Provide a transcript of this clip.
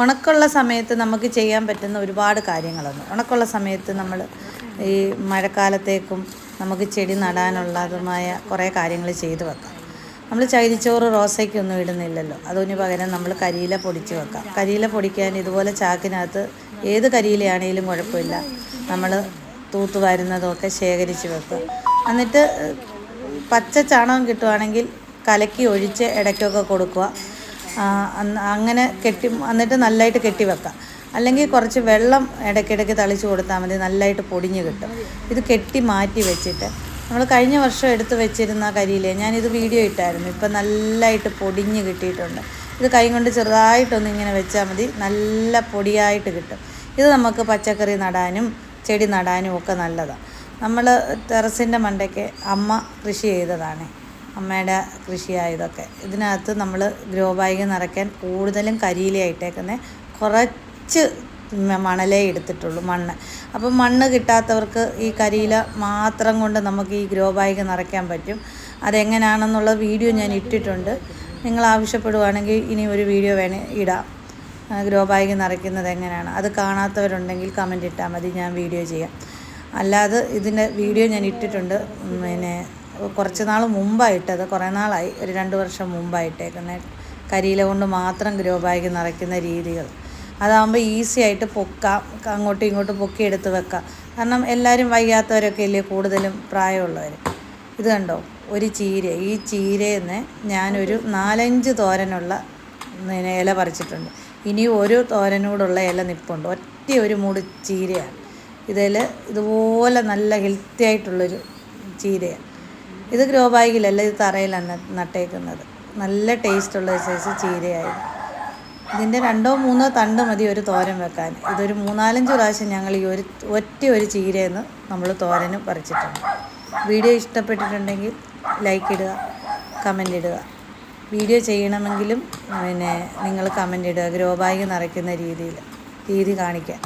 ഉണക്കുള്ള സമയത്ത് നമുക്ക് ചെയ്യാൻ പറ്റുന്ന ഒരുപാട് കാര്യങ്ങളുണ്ട്. ഉണക്കുള്ള സമയത്ത് നമ്മൾ ഈ മഴക്കാലത്തേക്കും നമുക്ക് ചെടി നടാനുള്ളതുമായ കുറേ കാര്യങ്ങൾ ചെയ്തു വെക്കാം. നമ്മൾ ചകിരിച്ചോറ് റോസയ്ക്കൊന്നും ഇടുന്നില്ലല്ലോ. അതിന് പകരം നമ്മൾ കരിയില പൊടിച്ച് വെക്കാം. കരിയില പൊടിക്കാൻ ഇതുപോലെ ചാക്കിനകത്ത് ഏത് കരിയിലയാണെങ്കിലും കുഴപ്പമില്ല. നമ്മൾ തൂത്ത് വരുന്നതൊക്കെ ശേഖരിച്ച് വെക്കുക. എന്നിട്ട് പച്ച ചാണകം കിട്ടുവാണെങ്കിൽ കലക്കി ഒഴിച്ച് ഇടയ്ക്കൊക്കെ കൊടുക്കുക. അങ്ങനെ കെട്ടി എന്നിട്ട് നല്ലതായിട്ട് കെട്ടി വെക്കാം. അല്ലെങ്കിൽ കുറച്ച് വെള്ളം ഇടയ്ക്കിടയ്ക്ക് തളിച്ച് കൊടുത്താൽ മതി നല്ലതായിട്ട് പൊടിഞ്ഞ് കിട്ടും. ഇത് കെട്ടി മാറ്റി വെച്ചിട്ട്. നമ്മൾ കഴിഞ്ഞ വർഷം എടുത്ത് വെച്ചിരുന്ന കരിയിലെ ഞാനിത് വീഡിയോ ഇട്ടായിരുന്നു. ഇപ്പം നല്ലതായിട്ട് പൊടിഞ്ഞ് കിട്ടിയിട്ടുണ്ട്. ഇത് കൈ കൊണ്ട് ചെറുതായിട്ടൊന്ന് ഇങ്ങനെ വെച്ചാൽ മതി നല്ല പൊടിയായിട്ട് കിട്ടും. ഇത് നമുക്ക് പച്ചക്കറി നടാനും ചെടി നടാനും ഒക്കെ നല്ലതാണ് നമ്മൾ ടെറസിന്റെ മണ്ടയ്ക്ക് അമ്മ കൃഷി ചെയ്തതാണ്. അമ്മയുടെ കൃഷിയായതൊക്കെ. ഇതിനകത്ത് നമ്മൾ ഗ്രോ ബാഗ് നിറയ്ക്കാൻ കൂടുതലും കരിയിലായിട്ടേക്കുന്നത് കുറച്ച് മണലേ എടുത്തിട്ടുള്ളൂ മണ്ണ്. അപ്പം മണ്ണ് കിട്ടാത്തവർക്ക് ഈ കരിയില മാത്രം കൊണ്ട് നമുക്ക് ഈ ഗ്രോ ബാഗ് നിറയ്ക്കാൻ പറ്റും. അതെങ്ങനെയാണെന്നുള്ള വീഡിയോ ഞാൻ ഇട്ടിട്ടുണ്ട്. നിങ്ങൾ ആവശ്യപ്പെടുവാണെങ്കിൽ ഇനി ഒരു വീഡിയോ വേണേ ഇടാം. ഗ്രോ ബാഗ് നിറയ്ക്കുന്നത് എങ്ങനെയാണ് അത് കാണാത്തവരുണ്ടെങ്കിൽ കമന്റ് ഇട്ടാൽ മതി ഞാൻ വീഡിയോ ചെയ്യാം. അല്ലാതെ ഇതിന്റെ വീഡിയോ ഞാൻ ഇട്ടിട്ടുണ്ട്. പിന്നെ കുറച്ച് നാൾ മുമ്പായിട്ടത് കുറേ നാളായി ഒരു രണ്ട് വർഷം മുമ്പായിട്ടേക്കുന്നത് കരിയില കൊണ്ട് മാത്രം ഗ്രോ ബാഗ് നിറയ്ക്കുന്ന രീതികൾ. അതാകുമ്പോൾ ഈസി ആയിട്ട് പൊക്കാം അങ്ങോട്ടും ഇങ്ങോട്ടും പൊക്കി എടുത്ത് വെക്കാം. കാരണം എല്ലാവരും വയ്യാത്തവരൊക്കെ ഇല്ലേ കൂടുതലും പ്രായമുള്ളവർ ഇത് കണ്ടോ? ഒരു ചീര. ഈ ചീരയിൽ നിന്ന് ഞാനൊരു നാലഞ്ച് തോരനുള്ള ഇല പറിച്ചിട്ടുണ്ട്. ഇനി ഒരു തോരനോടുള്ള ഇല നിപ്പുണ്ട്. ഒറ്റ ഒരു മൂട് ചീരയാണ്. ഇതിൽ ഇതുപോലെ നല്ല ഹെൽത്തി ആയിട്ടുള്ളൊരു ചീരയാണ്. ഇത് ഗ്രോ ബാഗിലല്ല ഇത് തറയിലാണ് നട്ടേക്കുന്നത്. നല്ല ടേസ്റ്റുള്ള സൈസ് ചീരയായിരുന്നു. ഇതിന്റെ രണ്ടോ മൂന്നോ തണ്ട് മതി ഒരു തോരൻ വെക്കാൻ. ഇതൊരു മൂന്നാലഞ്ച് പ്രാവശ്യം ഞങ്ങൾ ഈ ഒരു ഒറ്റ ഒരു ചീരയെന്ന് നമ്മൾ തോരന് പറിച്ചിട്ടുണ്ട്. വീഡിയോ ഇഷ്ടപ്പെട്ടിട്ടുണ്ടെങ്കിൽ ലൈക്ക് ഇടുക കമന്റ് ഇടുക. വീഡിയോ ചെയ്യണമെങ്കിലും പിന്നെ നിങ്ങൾ കമന്റ് ഇടുക ഗ്രോ ബാഗ് നിറയ്ക്കുന്ന രീതിയിൽ രീതി കാണിക്കാം